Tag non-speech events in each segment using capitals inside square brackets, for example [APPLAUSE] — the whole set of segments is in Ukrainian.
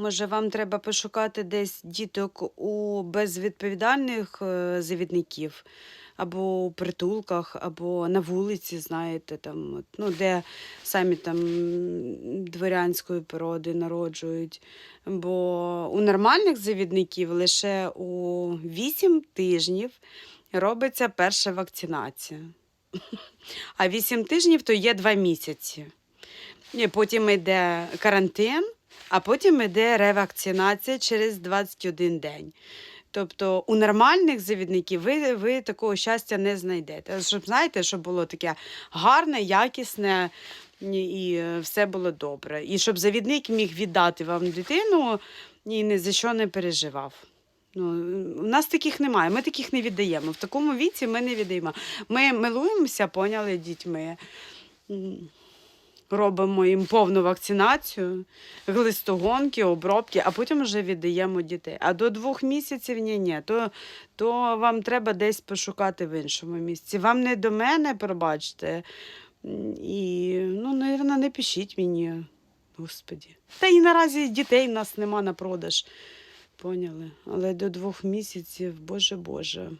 Може, вам треба пошукати десь діток у безвідповідальних е, завідників, або у притулках, або на вулиці, знаєте, там, ну, де самі там дворянської породи народжують. Бо у нормальних завідників лише у 8 тижнів робиться перша вакцинація. [LAUGHS] А 8 тижнів то є 2 місяці. І потім йде карантин, а потім йде ревакцинація через 21 день. Тобто у нормальних завідників ви, ви такого щастя не знайдете. Щоб знаєте, щоб було таке гарне, якісне і все було добре. І щоб завідник міг віддати вам дитину і ні за що не переживав. Ну, у нас таких немає, ми таких не віддаємо. В такому віці ми не віддаємо. Ми милуємося, поняли дітьми. Робимо їм повну вакцинацію, глистогонки, обробки, а потім вже віддаємо дітей. А до двох місяців ні, ні, то, то вам треба десь пошукати в іншому місці. Вам не до мене, пробачте. І, ну, навірно, не пишіть мені, господі. Та і наразі дітей в нас нема на продаж. Поняли? Але до двох місяців, боже Боже.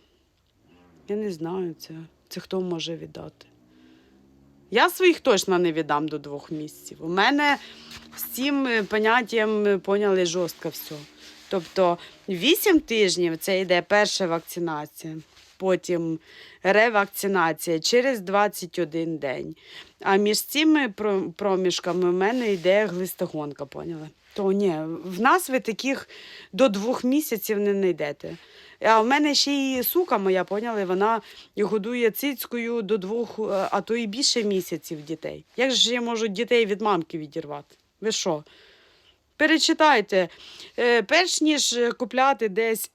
Я не знаю це. Це хто може віддати. Я своїх точно не віддам до двох місяців. У мене з цим е, поняттям е, поняли жорстко все. Тобто 8 тижнів це йде перша вакцинація, потім ревакцинація через 21 день. А між цими проміжками в мене йде глистогонка, поняли? То ні, в нас ви таких до двох місяців не знайдете. А в мене ще і сука моя, поняли, вона годує цицькою до двох, е, а то і більше місяців дітей. Як же я можу дітей від мамки відірвати? Ви що? Перечитайте, Е, перш ніж купляти десь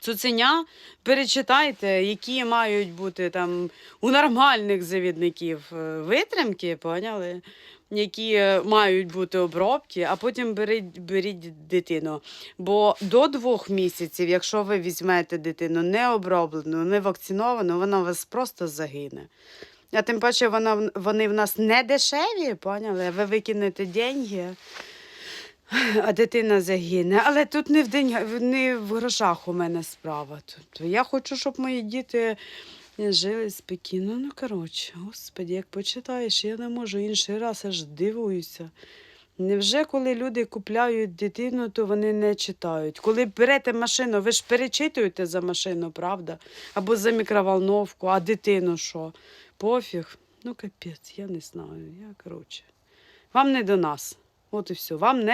цуценя, перечитайте, які мають бути там у нормальних завідників е, витримки, поняли? Які е, мають бути обробки, а потім беріть, беріть дитину. Бо до двох місяців, якщо ви візьмете дитину не оброблену, не вакциновану, вона у вас просто загине. А тим паче вона, вони в нас не дешеві, поняли? Ви викинете деньги, а дитина загине. Але тут не в, день, не в грошах у мене справа. Тут. Я хочу, щоб мої діти жили спокійно. Ну, коротше, господі, як почитаєш, я не можу інший раз аж дивуюся. Невже коли люди купляють дитину, то вони не читають? Коли берете машину, ви ж перечитуєте за машину, правда? Або за мікроволновку, а дитину що? Пофіг. Ну, капець, я не знаю. Я коротше. Вам не до нас. От і все. Вам не